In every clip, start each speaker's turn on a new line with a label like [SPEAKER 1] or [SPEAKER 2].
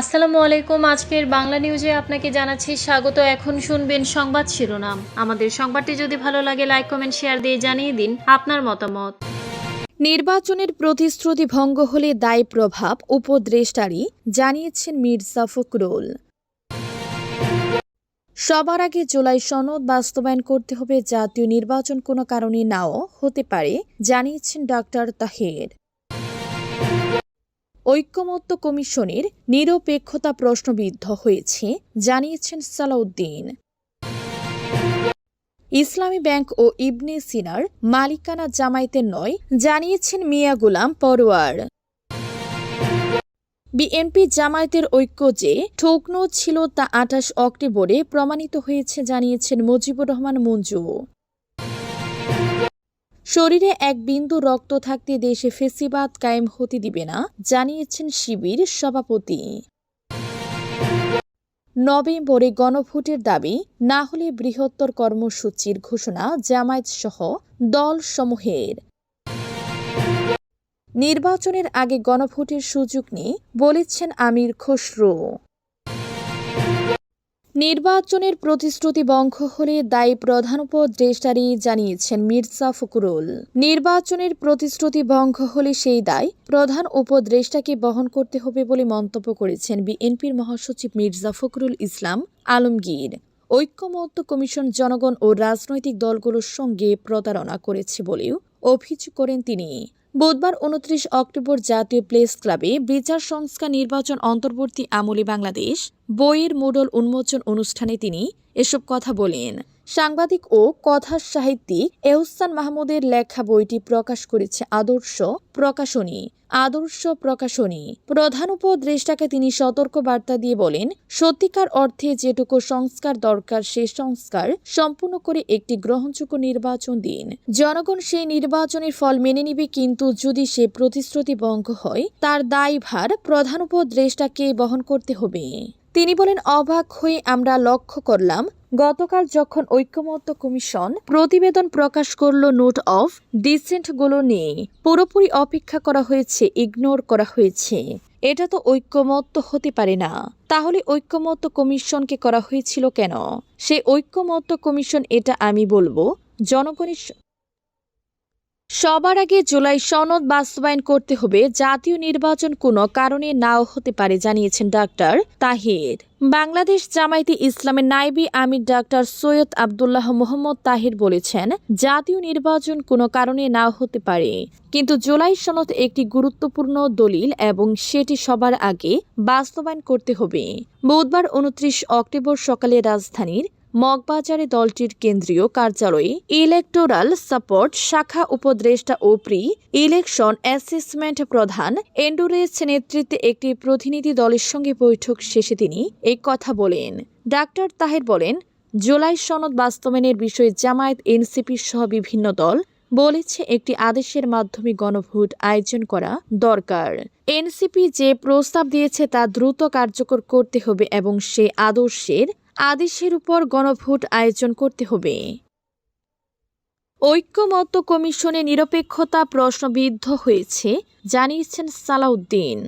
[SPEAKER 1] আসসালামু আলাইকুম আজকের বাংলা নিউজে আপনাকে জানাচ্ছি স্বাগত এখন শুনবেন সংবাদ শিরোনাম আমাদের সংবাদটি যদি ভালো লাগে লাইক কমেন্ট শেয়ার দিয়ে জানিয়ে দিন আপনার মতামত
[SPEAKER 2] নির্বাচনের প্রতিশ্রুতি ভঙ্গ হলে দায় প্রভাব উপদ্রেষ্টারি জানিয়েছেন মির্জা ফখরুল সবার আগে জুলাই সনদ বাস্তবায়ন করতে হবে জাতীয় নির্বাচন কোনো কারণে নাও হতে পারে জানিয়েছেন ডক্টর তাহের ঐক্যমত্য কমিশনের নিরপেক্ষতা প্রশ্নবিদ্ধ হয়েছে জানিয়েছেন সালাউদ্দিন ইসলামী ব্যাংক ও ইবনে সিনার মালিকানা জামায়াতের নয় জানিয়েছেন মিয়া গুলাম পরোয়ার বিএনপি জামায়াতের ঐক্য যে ঠোকনো ছিল তা আঠাশ অক্টোবরে প্রমাণিত হয়েছে জানিয়েছেন মুজিবুর রহমান মঞ্জু শরীরে এক বিন্দু রক্ত থাকতে দেশে ফেসিবাদ কায়েম হতে দিবে না জানিয়েছেন শিবির সভাপতি নভেম্বরে গণভোটের দাবি না হলে বৃহত্তর কর্মসূচির ঘোষণা জামায়াত সহ দলসমূহের নির্বাচনের আগে গণভোটের সুযোগ নিয়ে বলেছেন আমির খসরু নির্বাচনের প্রতিশ্রুতি বঙ্গ হলে দায়ী প্রধান উপদেষ্টারই জানিয়েছেন মির্জা ফখরুল নির্বাচনের প্রতিশ্রুতি ভঙ্গ হলে সেই দায় প্রধান উপদেষ্টাকে বহন করতে হবে বলে মন্তব্য করেছেন বিএনপির মহাসচিব মির্জা ফখরুল ইসলাম আলমগীর ঐক্যমত্য কমিশন জনগণ ও রাজনৈতিক দলগুলোর সঙ্গে প্রতারণা করেছে বলেও অভিযোগ করেন তিনি বুধবার উনত্রিশ অক্টোবর জাতীয় প্লেস ক্লাবে বিচার সংস্কার নির্বাচন অন্তর্বর্তী আমলি বাংলাদেশ বইয়ের মোডল উন্মোচন অনুষ্ঠানে তিনি এসব কথা বলেন সাংবাদিক ও কথা সাহিত্যিক এহসান মাহমুদের লেখা বইটি প্রকাশ করেছে আদর্শ প্রকাশনী আদর্শ প্রকাশনী প্রধান উপদেষ্টাকে তিনি সতর্ক বার্তা দিয়ে বলেন সত্যিকার অর্থে যেটুকু সংস্কার দরকার সে সংস্কার সম্পূর্ণ করে একটি গ্রহণযোগ্য নির্বাচন দিন জনগণ সেই নির্বাচনের ফল মেনে নিবে কিন্তু যদি সে প্রতিশ্রুতি ভঙ্গ হয় তার দায়ভার প্রধান উপদেষ্টাকে বহন করতে হবে তিনি বলেন অবাক হয়ে আমরা লক্ষ্য করলাম গতকাল যখন ঐক্যমত্য কমিশন প্রতিবেদন প্রকাশ করল নোট অফ ডিসেন্টগুলো নিয়ে পুরোপুরি অপেক্ষা করা হয়েছে ইগনোর করা হয়েছে এটা তো ঐক্যমত্য হতে পারে না তাহলে ঐক্যমত্য কমিশনকে করা হয়েছিল কেন সে ঐক্যমত্য কমিশন এটা আমি বলবো জনগণের সবার আগে জুলাই সনদ বাস্তবায়ন করতে হবে জাতীয় নির্বাচন কোনো কারণে নাও হতে পারে জানিয়েছেন ডাক্তার তাহির বাংলাদেশ জামায়াতে ইসলামের নাইবি আমির ডাক্তার সৈয়দ আবদুল্লাহ মোহাম্মদ তাহির বলেছেন জাতীয় নির্বাচন কোনো কারণে নাও হতে পারে কিন্তু জুলাই সনদ একটি গুরুত্বপূর্ণ দলিল এবং সেটি সবার আগে বাস্তবায়ন করতে হবে বুধবার উনত্রিশ অক্টোবর সকালে রাজধানীর মগবাজারে দলটির কেন্দ্রীয় কার্যালয়ে ইলেকটোরাল সাপোর্ট শাখা উপদেষ্টা ও প্রি ইলেকশন অ্যাসেসমেন্ট প্রধান এন্ডুরেস নেতৃত্বে একটি প্রতিনিধি দলের সঙ্গে বৈঠক শেষে তিনি এই কথা বলেন ডাক্তার তাহের বলেন জুলাই সনদ বাস্তবায়নের বিষয়ে জামায়াত এনসিপি সহ বিভিন্ন দল বলেছে একটি আদেশের মাধ্যমে গণভোট আয়োজন করা দরকার এনসিপি যে প্রস্তাব দিয়েছে তা দ্রুত কার্যকর করতে হবে এবং সে আদর্শের আদেশের উপর গণভোট আয়োজন করতে হবে ঐক্যমত্য কমিশনের নিরপেক্ষতা প্রশ্নবিদ্ধ হয়েছে জানিয়েছেন সালাউদ্দিন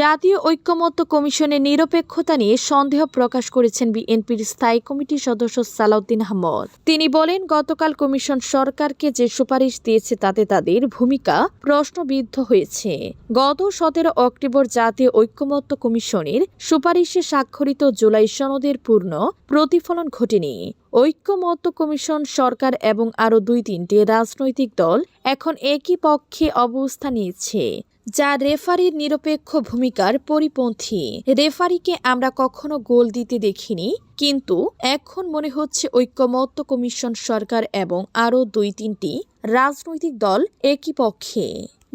[SPEAKER 2] জাতীয় ঐক্যমত্য কমিশনের নিরপেক্ষতা নিয়ে সন্দেহ প্রকাশ করেছেন বিএনপির স্থায়ী কমিটির সদস্য সালাউদ্দিন আহমদ তিনি বলেন গতকাল কমিশন সরকারকে যে সুপারিশ দিয়েছে তাতে তাদের ভূমিকা প্রশ্নবিদ্ধ হয়েছে গত সতেরো অক্টোবর জাতীয় ঐক্যমত্য কমিশনের সুপারিশে স্বাক্ষরিত জুলাই সনদের পূর্ণ প্রতিফলন ঘটেনি ঐক্যমত্য কমিশন সরকার এবং আরও দুই তিনটি রাজনৈতিক দল এখন একই পক্ষে অবস্থা নিয়েছে যা রেফারির নিরপেক্ষ ভূমিকার পরিপন্থী রেফারিকে আমরা কখনো গোল দিতে দেখিনি কিন্তু এখন মনে হচ্ছে ঐক্যমত্য কমিশন সরকার এবং আরও দুই তিনটি রাজনৈতিক দল একই পক্ষে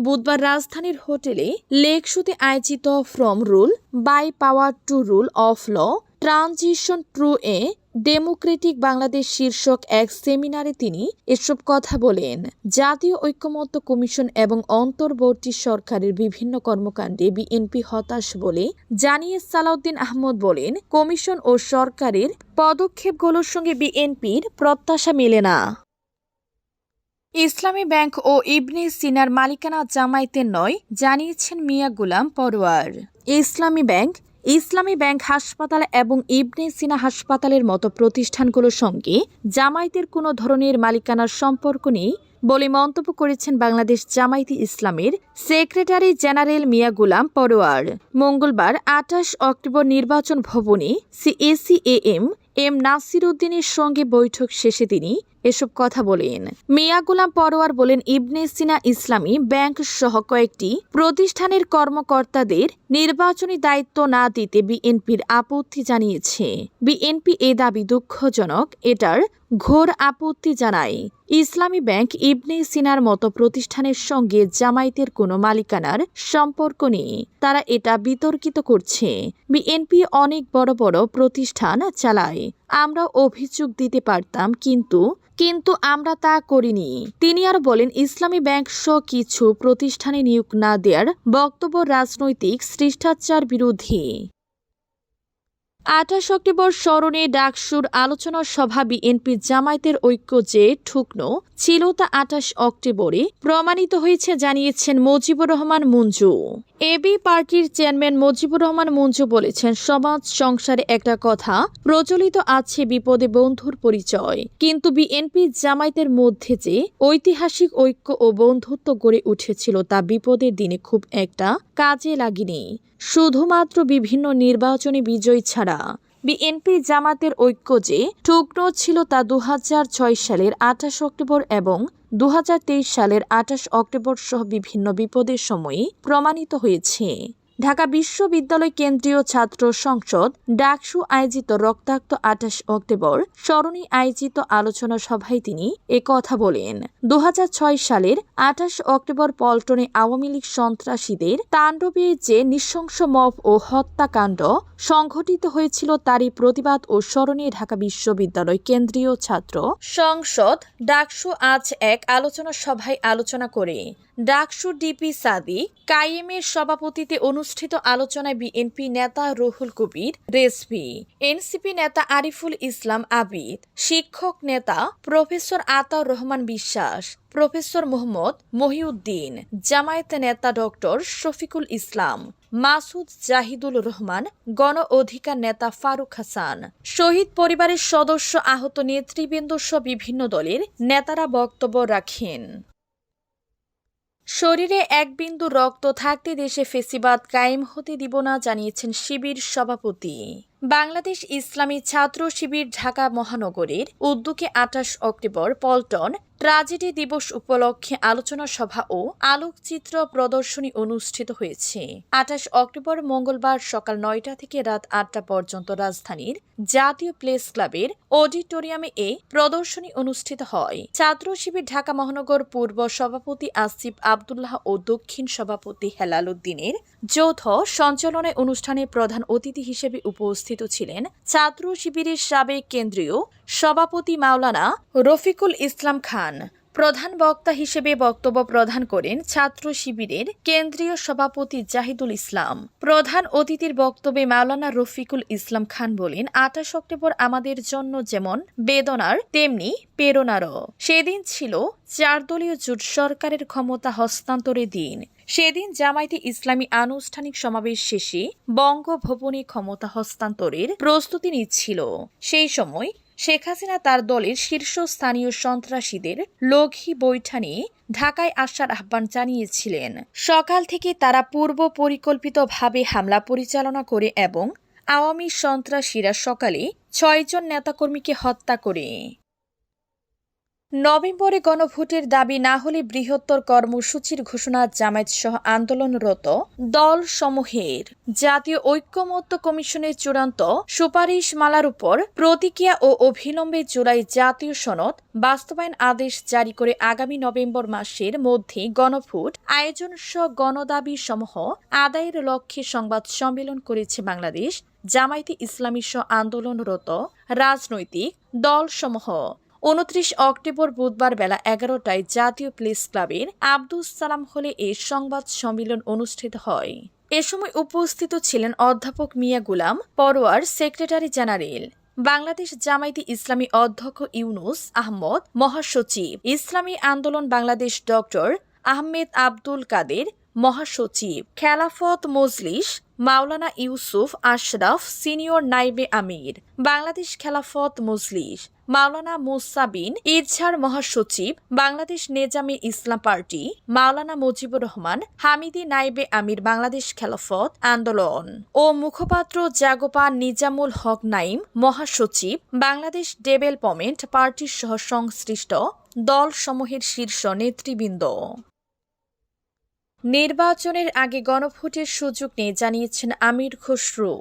[SPEAKER 2] বুধবার রাজধানীর হোটেলে লেকসুতে আয়োজিত from rule by power to rule of law transition to a democratic Bangladesh শীর্ষক এক সেমিনারে তিনি এসব কথা বলেন জাতীয় ঐক্যমত্য কমিশন এবং অন্তর্বর্তী সরকারের বিভিন্ন কর্মকাণ্ডে বিএনপি হতাশ বলে জানিয়ে সালাউদ্দিন আহমদ বলেন কমিশন ও সরকারের পদক্ষেপগুলোর সঙ্গে বিএনপির প্রত্যাশা মেলে না ইসলামী ব্যাংক ও ইবনে সিনার মালিকানা জামায়াতের নয় জানিয়েছেন মিয়া গুলাম পরোয়ার ইসলামী ব্যাংক ইসলামী ব্যাংক হাসপাতাল এবং ইবনে সিনা হাসপাতালের মতো প্রতিষ্ঠানগুলোর সঙ্গে জামায়াতের কোনো ধরনের মালিকানার সম্পর্ক নেই বলে মন্তব্য করেছেন বাংলাদেশ জামায়াতি ইসলামের সেক্রেটারি জেনারেল মিয়া গুলাম পরোয়ার মঙ্গলবার আঠাশ অক্টোবর নির্বাচন ভবনে সিএসিএএম এম নাসির উদ্দিনের সঙ্গে বৈঠক শেষে তিনি এসব কথা বলেন মিয়া গুলাম পরোয়ার বলেন ইবনে সিনা ইসলামী ব্যাংক সহ কয়েকটি প্রতিষ্ঠানের কর্মকর্তাদের নির্বাচনী দায়িত্ব না দিতে বিএনপির আপত্তি জানিয়েছে বিএনপি এ দাবি দুঃখজনক এটার ঘোর আপত্তি জানায় ইসলামী ব্যাংক ইবনে সিনার মতো প্রতিষ্ঠানের সঙ্গে জামায়াতের কোনো মালিকানার সম্পর্ক নেই তারা এটা বিতর্কিত করছে বিএনপি অনেক বড় বড় প্রতিষ্ঠান চালায় পারে আমরা অভিযোগ দিতে পারতাম কিন্তু কিন্তু আমরা তা করিনি তিনি আর বলেন ইসলামী ব্যাংক সহ কিছু প্রতিষ্ঠানে নিয়োগ না দেওয়ার বক্তব্য রাজনৈতিক শিষ্টাচার বিরোধী আঠাশ অক্টোবর স্মরণে ডাকসুর আলোচনা সভা বিএনপি জামায়াতের ঐক্য যে ঠুকনো ছিল তা আঠাশ অক্টোবরে প্রমাণিত হয়েছে জানিয়েছেন মুজিবুর রহমান মঞ্জু এবি পার্টির চেয়ারম্যান মুজিবুর রহমান মঞ্জু বলেছেন সমাজ সংসারে একটা কথা প্রচলিত আছে বিপদে বন্ধুর পরিচয় কিন্তু বিএনপি জামায়াতের মধ্যে যে ঐতিহাসিক ঐক্য ও বন্ধুত্ব গড়ে উঠেছিল তা বিপদের দিনে খুব একটা কাজে লাগেনি শুধুমাত্র বিভিন্ন নির্বাচনী বিজয় ছাড়া বিএনপি জামাতের ঐক্য যে টুকরো ছিল তা দু সালের আঠাশ অক্টোবর এবং দু সালের আঠাশ অক্টোবর সহ বিভিন্ন বিপদের সময়ে প্রমাণিত হয়েছে ঢাকা বিশ্ববিদ্যালয় কেন্দ্রীয় ছাত্র সংসদ ডাকসু আয়োজিত রক্তাক্ত আঠাশ অক্টোবর স্মরণী আয়োজিত আলোচনা সভায় তিনি এ কথা বলেন দু সালের আঠাশ অক্টোবর পল্টনে আওয়ামী লীগ সন্ত্রাসীদের তাণ্ডবে যে নৃশংস মপ ও হত্যাকাণ্ড সংঘটিত হয়েছিল তারই প্রতিবাদ ও স্মরণে ঢাকা বিশ্ববিদ্যালয় কেন্দ্রীয় ছাত্র সংসদ ডাকসু আজ এক আলোচনা সভায় আলোচনা করে ডাকসু ডিপি সাদি কাইমের সভাপতিতে অনুষ্ঠিত আলোচনায় বিএনপি নেতা রুহুল কবির রেসভি এনসিপি নেতা আরিফুল ইসলাম আবিদ শিক্ষক নেতা প্রফেসর আতাউর রহমান বিশ্বাস প্রফেসর মোহাম্মদ মহিউদ্দিন জামায়াত নেতা ডক্টর শফিকুল ইসলাম মাসুদ জাহিদুল রহমান গণ অধিকার নেতা ফারুক হাসান শহীদ পরিবারের সদস্য আহত নেতৃবৃন্দ সহ বিভিন্ন দলের নেতারা বক্তব্য রাখেন শরীরে এক বিন্দু রক্ত থাকতে দেশে ফেসিবাদ কায়েম হতে দিব না জানিয়েছেন শিবির সভাপতি বাংলাদেশ ইসলামী ছাত্র শিবির ঢাকা মহানগরীর উদ্যোগে আঠাশ অক্টোবর পল্টন ট্রাজেডি দিবস উপলক্ষে আলোচনা সভা ও আলোকচিত্র প্রদর্শনী অনুষ্ঠিত হয়েছে আঠাশ অক্টোবর মঙ্গলবার সকাল নয়টা থেকে রাত আটটা পর্যন্ত রাজধানীর জাতীয় প্লেস ক্লাবের অডিটোরিয়ামে এ প্রদর্শনী অনুষ্ঠিত হয় ছাত্র শিবির ঢাকা মহানগর পূর্ব সভাপতি আসিফ আবদুল্লাহ ও দক্ষিণ সভাপতি হেলাল উদ্দিনের যৌথ সঞ্চালনায় অনুষ্ঠানে প্রধান অতিথি হিসেবে উপস্থিত উপস্থিত ছিলেন ছাত্র শিবিরের সাবেক কেন্দ্রীয় সভাপতি মাওলানা রফিকুল ইসলাম খান প্রধান বক্তা হিসেবে বক্তব্য প্রদান করেন ছাত্র শিবিরের কেন্দ্রীয় সভাপতি জাহিদুল ইসলাম প্রধান অতিথির বক্তব্যে মাওলানা রফিকুল ইসলাম খান বলেন আঠাশ অক্টোবর আমাদের জন্য যেমন বেদনার তেমনি প্রেরণারও সেদিন ছিল চারদলীয় জোট সরকারের ক্ষমতা হস্তান্তরের দিন সেদিন জামায়াতে ইসলামী আনুষ্ঠানিক সমাবেশ শেষে বঙ্গভবনে ক্ষমতা হস্তান্তরের প্রস্তুতি নিচ্ছিল সেই সময় শেখ হাসিনা তার দলের শীর্ষস্থানীয় সন্ত্রাসীদের লঘি বৈঠা নিয়ে ঢাকায় আসার আহ্বান জানিয়েছিলেন সকাল থেকে তারা পূর্ব পরিকল্পিতভাবে হামলা পরিচালনা করে এবং আওয়ামী সন্ত্রাসীরা সকালে ছয়জন নেতাকর্মীকে হত্যা করে নভেম্বরে গণভোটের দাবি না হলে বৃহত্তর কর্মসূচির ঘোষণা জামায়াত সহ আন্দোলনরত দল সমূহের জাতীয় ঐক্যমত্য কমিশনের চূড়ান্ত সুপারিশ মালার উপর প্রতিক্রিয়া ও অভিলম্বে জুলাই জাতীয় সনদ বাস্তবায়ন আদেশ জারি করে আগামী নভেম্বর মাসের মধ্যে গণভোট আয়োজন সহ গণদাবি সমূহ আদায়ের লক্ষ্যে সংবাদ সম্মেলন করেছে বাংলাদেশ জামায়াতে ইসলামী সহ আন্দোলনরত রাজনৈতিক দলসমূহ উনত্রিশ অক্টোবর বুধবার বেলা এগারোটায় জাতীয় প্লেস ক্লাবের আব্দুস সালাম হলে এই সংবাদ সম্মেলন অনুষ্ঠিত হয় এ সময় উপস্থিত ছিলেন অধ্যাপক মিয়া গুলাম পরোয়ার সেক্রেটারি জেনারেল বাংলাদেশ জামাইতি ইসলামী অধ্যক্ষ ইউনুস আহমদ মহাসচিব ইসলামী আন্দোলন বাংলাদেশ ডক্টর আহমেদ আব্দুল কাদের মহাসচিব খেলাফত মজলিস মাওলানা ইউসুফ আশরাফ সিনিয়র নাইবে আমির বাংলাদেশ খেলাফত মজলিস মাওলানা মুসাবিন ইজহার মহাসচিব বাংলাদেশ নেজামে ইসলাম পার্টি মাওলানা মুজিবুর রহমান হামিদি নাইবে আমির বাংলাদেশ খেলাফত আন্দোলন ও মুখপাত্র জাগোপা নিজামুল হক নাইম মহাসচিব বাংলাদেশ ডেভেলপমেন্ট পার্টির সহ সংশ্লিষ্ট দলসমূহের শীর্ষ নেতৃবৃন্দ নির্বাচনের আগে গণভোটের সুযোগ নিয়ে জানিয়েছেন আমির খসরু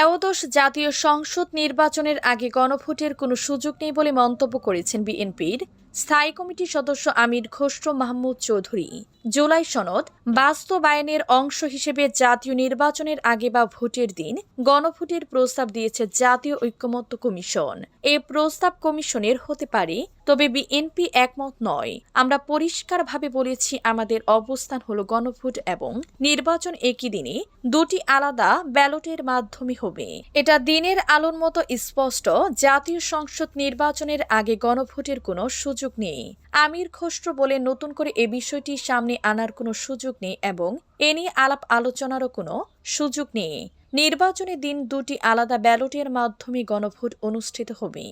[SPEAKER 2] এওদশ জাতীয় সংসদ নির্বাচনের আগে গণভোটের কোনো সুযোগ নেই বলে মন্তব্য করেছেন বিএনপির স্থায়ী কমিটির সদস্য আমির খসরু মাহমুদ চৌধুরী জুলাই সনদ বাস্তবায়নের অংশ হিসেবে জাতীয় নির্বাচনের আগে বা ভোটের দিন গণভোটের প্রস্তাব দিয়েছে জাতীয় ঐক্যমত্য কমিশন এ প্রস্তাব কমিশনের হতে পারে তবে বিএনপি একমত নয় আমরা পরিষ্কারভাবে বলেছি আমাদের অবস্থান হল গণভোট এবং নির্বাচন একই দিনে দুটি আলাদা ব্যালটের মাধ্যমে মরুভূমি এটা দিনের আলোর মতো স্পষ্ট জাতীয় সংসদ নির্বাচনের আগে গণভোটের কোনো সুযোগ নেই আমির খসরো বলে নতুন করে এ বিষয়টি সামনে আনার কোনো সুযোগ নেই এবং এ নিয়ে আলাপ আলোচনারও কোনো সুযোগ নেই নির্বাচনের দিন দুটি আলাদা ব্যালটের মাধ্যমে গণভোট অনুষ্ঠিত হবে